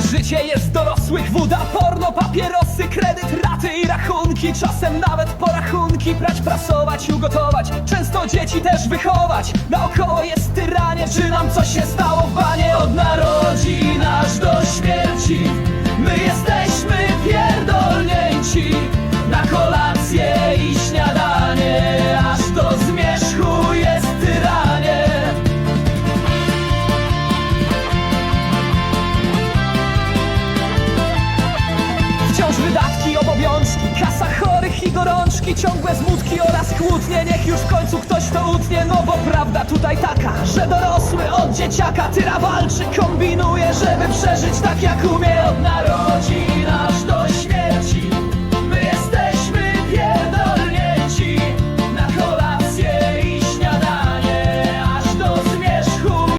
Życie jest dorosłych, woda, porno, papierosy, kredyt, raty i rachunki. Czasem nawet porachunki, prać, prasować, ugotować. Często dzieci też wychować. Naokoło jest tyranie, czy nam coś się stało Wciąż wydatki, obowiązki, kasa chorych i gorączki Ciągłe smutki oraz kłótnie, niech już w końcu ktoś to utnie. No bo prawda tutaj taka, że dorosły od dzieciaka Tyra walczy, kombinuje, żeby przeżyć tak jak umie. Od